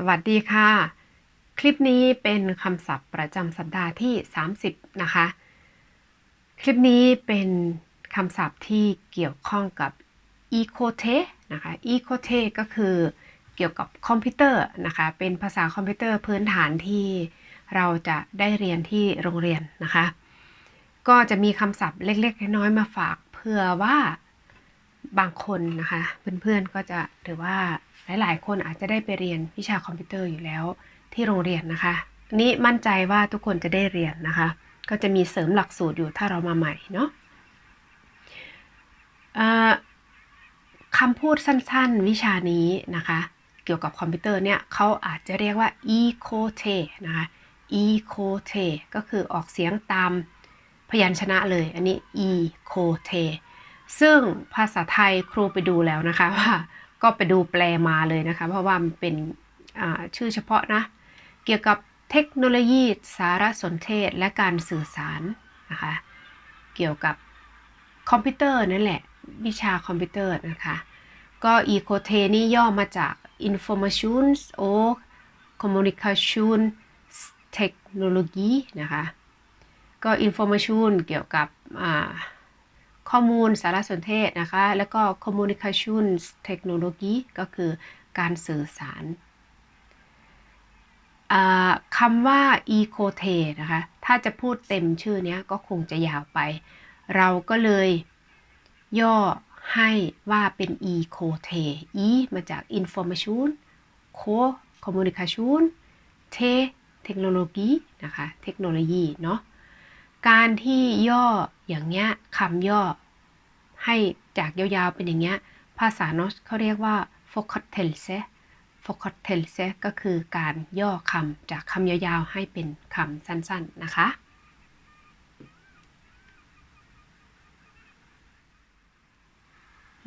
สวัสดีค่ะ คลิปนี้เป็นคำศัพท์ประจำสัปดาห์ที่ 30 นะคะ คลิปนี้เป็นคำศัพท์ที่เกี่ยวข้องกับ e c o t e นะคะ e c o t e ก็คือเกี่ยวกับคอมพิวเตอร์นะคะ เป็นภาษาคอมพิวเตอร์พื้นฐานที่เราจะได้เรียนที่โรงเรียนนะคะ ก็จะมีคำศัพท์เล็กๆ น้อยๆมาฝากเพื่อว่าบางคนนะคะ เพื่อนๆก็จะถือว่า หลาย ๆ คนอาจจะได้ไปเรียนวิชาคอมพิวเตอร์อยู่แล้วที่โรงเรียนนะคะนี้มั่นใจว่าทุกคนจะได้เรียนนะคะ ก็จะมีเสริมหลักสูตรอยู่ถ้าเรามาใหม่เนาะคำพูดสั้น ๆ วิชานี้นะคะ เกี่ยวกับคอมพิวเตอร์เนี่ยเขาอาจจะเรียกว่า e c o t e นะคะ e c o t e ก็คือออกเสียงตามพยัญชนะเลย อันนี้ e c o t e ซึ่งภาษาไทยครูไปดูแล้วนะคะว่า ก็ไปดูแปลมาเลยนะคะ เพราะว่ามันเป็นชื่อเฉพาะนะ เกี่ยวกับเทคโนโลยีสารสนเทศและการสื่อสารนะคะ เกี่ยวกับคอมพิวเตอร์นั่นแหละ วิชาคอมพิวเตอร์นะคะ ก็ e c o t e นี่ย่อมาจาก Information och Kommunikation Technology นะคะ ก็ Information เกี่ยวกับ ข้อมูลสารสนเทศนะคะ แล้วก็ Communication Technology ก็คือการสื่อสารคำว่า e c o t e นะคะ ถ้าจะพูดเต็มชื่อนี้ก็คงจะยาวไป เราก็เลยย่อให้ว่าเป็น e c o t e e มาจาก information co communication t e เทคโนโลยีนะคะ เทคโนโลยีเนาะ การที่ย่ออย่างเงี้ยคำย่อ ให้จากยาวๆเป็นอย่างเงี้ย ภาษาโนสเขาเรียกว่า f o c a t e l s e f o c a t e l s e ก็คือการย่อคำจากคำยาวๆให้เป็นคำสั้นๆนะคะ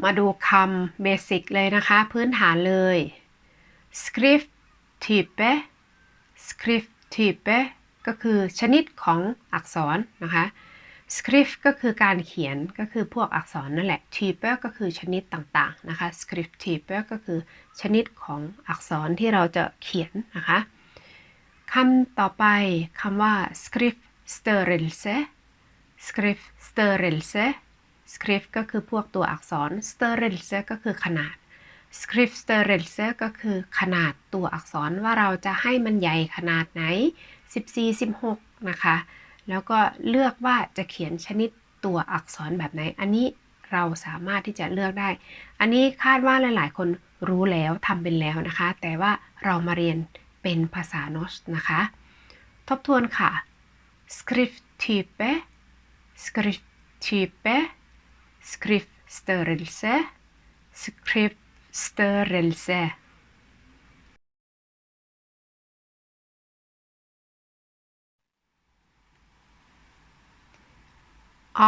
มาดูคำเบสิกเลยนะคะ พื้นฐานเลย script type script type ก็คือชนิดของอักษรนะคะ script ก็คือการเขียนก็คือพวกอักษรนั่นแหละ type ก็คือชนิดต่างๆนะคะ script type ก็คือชนิดของอักษรที่เราจะเขียนนะคะคำต่อไปคำว่า script størrelse script størrelse script ก็คือพวกตัวอักษร størrelse ก็คือขนาด script størrelse ก็คือขนาดตัวอักษรว่าเราจะให้มันใหญ่ขนาดไหน 14 16 นะคะ แล้วก็เลือกว่าจะเขียนชนิดตัวอักษรแบบไหน อันนี้เราสามารถที่จะเลือกได้ อันนี้คาดว่าหลาย ๆ คนรู้แล้วทำเป็นแล้วนะคะ แต่ว่าเรามาเรียนเป็นภาษาโนสนะคะ ทบทวนค่ะ script type script type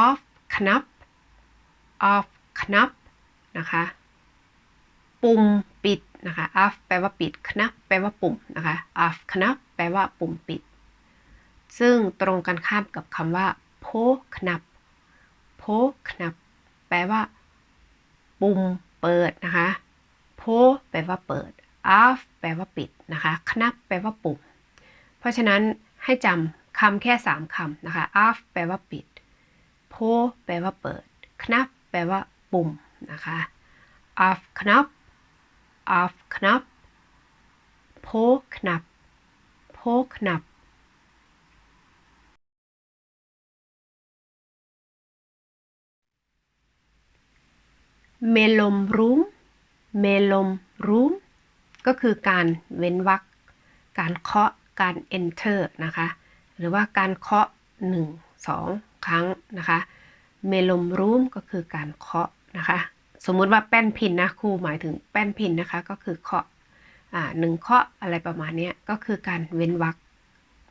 off คนับ off คนับนะคะ ปุ่มปิดนะคะ off แปลว่าปิดคนับแปลว่าปุ่มนะคะ off คนับแปลว่าปุ่มปิด ซึ่งตรงกันข้ามกับคำว่าโพคนับโพคนับแปลว่า ปุ่มเปิดนะคะโพแปลว่าเปิด off แปลว่าปิดนะคะคนับแปลว่าปุ่ม เพราะฉะนั้นให้จำคำแค่ 3 คำนะคะ off แปลว่าปิด โพแปลว่าเปิด knapp แปลว่าปุ่มนะคะ af knapp af knapp på knapp på knap เมลมรูมเมลมรูมก็คือการเว้นวรรคการเคาะการ enter นะคะ หรือว่าการเคาะ 1 2 ครั้งนะคะ เมลมรูมก็คือการเคาะนะคะ สมมุติว่าแป้นพินนะครูหมายถึงแป้นพินนะคะ ก็คือเคาะอ่าหนึ่งเคาะอะไรประมาณนี้ก็คือการเว้นวรรค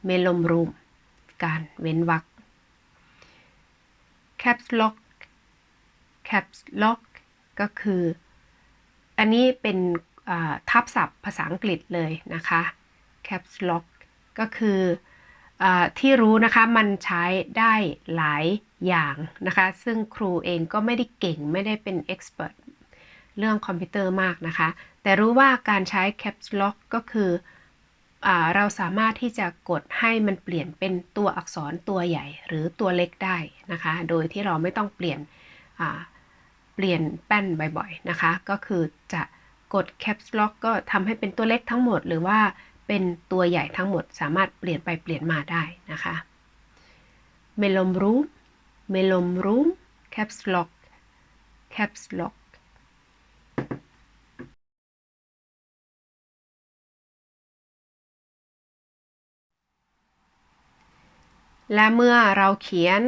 เมลมรูมการเว้นวรรค caps lock caps lock ก็คือ อันนี้เป็นทับศัพท์ภาษาอังกฤษเลยนะคะ caps lock ก็คืออ ที่รู้นะคะมันใช้ได้หลายอย่างนะคะ ซึ่งครูเองก็ไม่ได้เก่งไม่ได้เป็นเอ็กซ์เพรสเรื่องคอมพิวเตอร์มากนะคะ แต่รู้ว่าการใช้ caps lock ก็คืออเราสามารถที่จะกดให้มันเปลี่ยนเป็นตัวอักษรตัวใหญ่หรือตัวเล็กได้นะคะ โดยที่เราไม่ต้องเปลี่ยนเปลี่ยนแป้นบ่อยๆนะคะ ก็คือจะกด caps lock ก็ทำให้เป็นตัวเล็กทั้งหมดหรือว่า เป็นตัวใหญ่ทั้งหมดสามารถเปลี่ยนไปเปลี่ยนมาได้นะคะ melom room melom room caps lock caps lock และเมื่อเราเขียน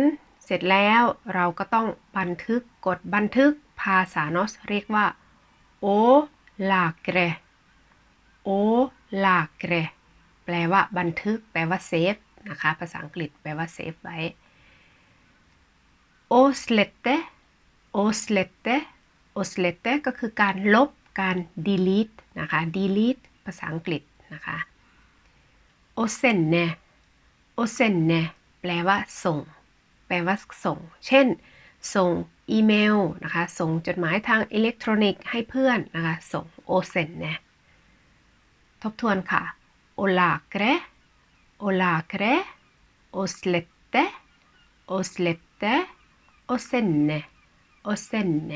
เสร็จแล้วเราก็ต้องบันทึกกดบันทึกภาษานอสเรียกว่าโอลาเกร o lagre o lagre แปลว่าบันทึก แปลว่าเซฟนะคะ ภาษาอังกฤษแปลว่าเซฟไว้ o slette o slette o slette ก็คือการลบ การ delete นะคะ delete ภาษาอังกฤษนะคะ o senne o senne แปลว่าส่ง แปลว่าส่ง เช่น ส่งอีเมลนะคะ ส่งจดหมายทางอิเล็กทรอนิกส์ให้เพื่อนนะคะ ส่งโอเซนเน่ ทบทวนค่ะโอลาเกรโอลาเกรโอสเลตเตโอสเลตเตโอเซนเนโอเซนเน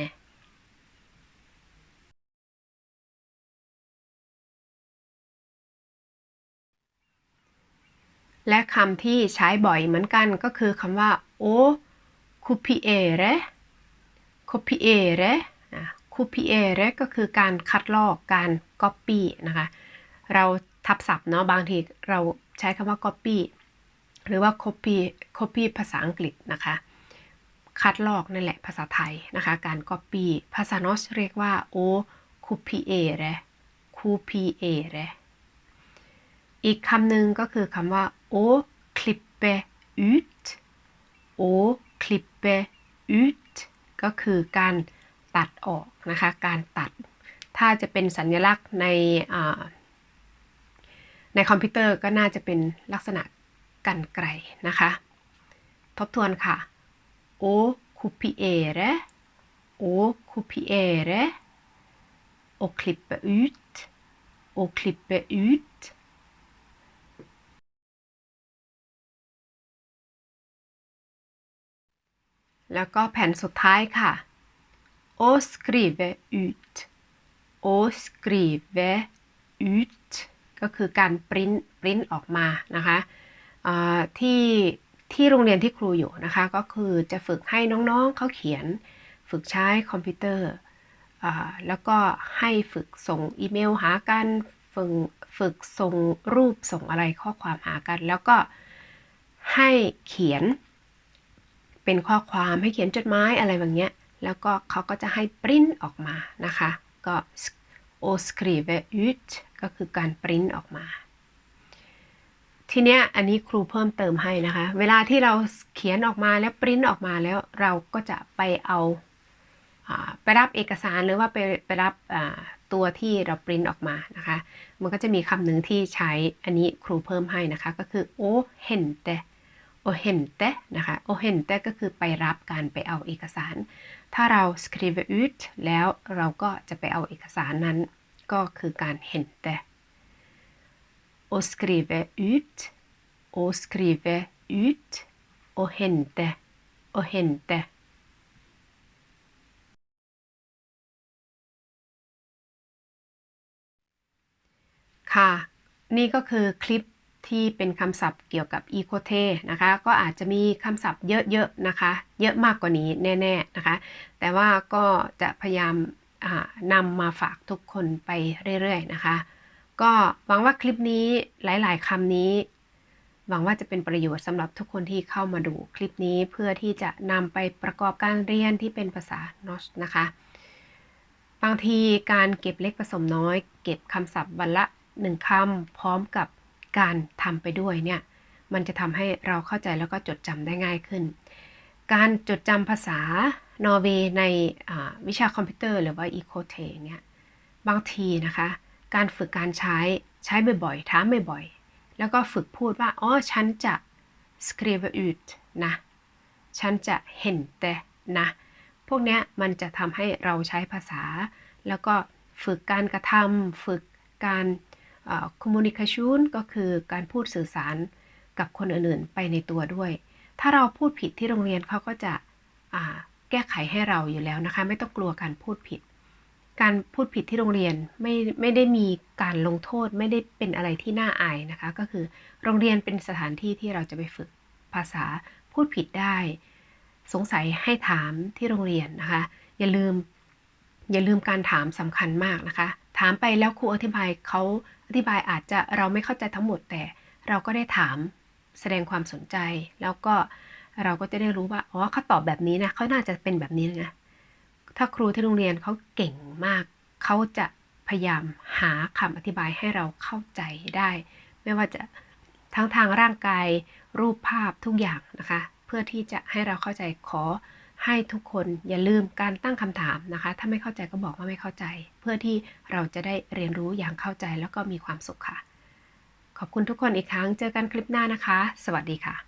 และคำที่ใช้บ่อยเหมือนกันก็คือคำว่า o copiere copiere นะ copiere ก็คือการคัดลอกการ copy นะคะ เราทับศัพท์เนาะบางทีเราใช้คำว่า copy หรือว่า copy copy ภาษาอังกฤษนะคะ คัดลอกนั่นแหละภาษาไทยนะคะ การ copy ภาษานอสเรียกว่า o copiere copiere อีกคำหนึ่งก็คือคำว่า o klippe ut o klippe ut ก็คือการตัดออกนะคะ การตัด ถ้าจะเป็นสัญลักษณ์ใน ในคอมพิวเตอร์ก็น่าจะเป็นลักษณะกันไกลนะคะ ทบทวนค่ะโอคูปิเอเะโอคูปิเอเะโอคลิปเปอุตโอคลิปเปอุตแล้วก็แผ่นสุดท้ายค่ะ โอสครีเวอุตโอสครีเวอุต ก็คือการปริ้นปริ้นออกมานะคะที่ที่โรงเรียนที่ครูอยู่นะคะ ก็คือจะฝึกให้น้องๆเขาเขียน ฝึกใช้คอมพิวเตอร์แล้วก็ให้ฝึกส่งอีเมลหากันฝึกฝึกส่งรูปส่งอะไรข้อความหากัน แล้วก็ให้เขียนเป็นข้อความให้เขียนจดหมายอะไรแบบนี้แล้วก็เขาก็จะให้ปริ้นออกมานะคะ ก็ o skrive ut ก็คือการปริ้นออกมา ทีเนี้ยอันนี้ครูเพิ่มเติมให้นะคะ เวลาที่เราเขียนออกมาแล้วปริ้นออกมาแล้วเราก็จะไปเอาไปรับเอกสารหรือว่าไปไปรับตัวที่เราปริ้นออกมานะคะ มันก็จะมีคำหนึ่งที่ใช้อันนี้ครูเพิ่มให้นะคะ ก็คือ o hente โอเฮนเตนะคะโอเฮนเตก็คือไปรับการไปเอาเอกสาร ถ้าเรา skrive ut แล้วเราก็จะไปเอาเอกสารนั้น ก็คือการเห็นเตโอ skrive ut โอ skrive ut โอเฮนเตโอเฮนเตค่ะ นี่ก็คือคลิป ที่เป็นคำศัพท์เกี่ยวกับ e c o t e นะคะ ก็อาจจะมีคำศัพท์เยอะๆนะคะ เยอะมากกว่านี้แน่ ๆนะคะ แต่ว่าก็จะพยายามนำมาฝากทุกคนไปเรื่อยๆนะคะ ก็หวังว่าคลิปนี้หลายๆคำนี้ หวังว่าจะเป็นประโยชน์สำหรับทุกคนที่เข้ามาดูคลิปนี้เพื่อที่จะนำไปประกอบการเรียนที่เป็นภาษานอชนะคะ บางทีการเก็บเล็กผสมน้อย เก็บคำศัพท์วันละหนึ่งคำพร้อมกับ การทำไปด้วยเนี่ยมันจะทำให้เราเข้าใจแล้วก็จดจำได้ง่ายขึ้น การจดจำภาษานอร์เวย์ในวิชาคอมพิวเตอร์หรือว่าอีโคเทเนี่ยบางทีนะคะ การฝึกการใช้ใช้บ่อยๆถามบ่อยๆ แล้วก็ฝึกพูดว่า อ๋อ ฉันจะ skrive ut นะ ฉันจะเห็นแต่นะ พวกนี้มันจะทำให้เราใช้ภาษา แล้วก็ฝึกการกระทำฝึกการ communication ก็คือการพูดสื่อสารกับคนอื่นๆ ไปในตัวด้วย ถ้าเราพูดผิดที่โรงเรียนเขาก็จะแก้ไขให้เราอยู่แล้วนะคะ ไม่ต้องกลัวการพูดผิด การพูดผิดที่โรงเรียนไม่ไม่ได้มีการลงโทษไม่ได้เป็นอะไรที่น่าอายนะคะ ก็คือโรงเรียนเป็นสถานที่ที่เราจะไปฝึกภาษาพูดผิดได้ สงสัยให้ถามที่โรงเรียนนะคะ อย่าลืม อย่าลืมการถามสำคัญมากนะคะ ถามไปแล้วครูอธิบายเขาอธิบายอาจจะเราไม่เข้าใจทั้งหมดแต่เราก็ได้ถามแสดงความสนใจ แล้วก็เราก็จะได้รู้ว่าอ๋อเขาตอบแบบนี้นะเขาน่าจะเป็นแบบนี้นะถ้าครูที่โรงเรียนเขาเก่งมากเขาจะพยายามหาคำอธิบายให้เราเข้าใจได้ ไม่ว่าจะทั้งทางร่างกายรูปภาพทุกอย่างนะคะ เพื่อที่จะให้เราเข้าใจขอ ให้ทุกคนอย่าลืมการตั้งคำถามนะคะ ถ้าไม่เข้าใจก็บอกว่าไม่เข้าใจ เพื่อที่เราจะได้เรียนรู้อย่างเข้าใจแล้วก็มีความสุขค่ะ ขอบคุณทุกคนอีกครั้ง เจอกันคลิปหน้านะคะ สวัสดีค่ะ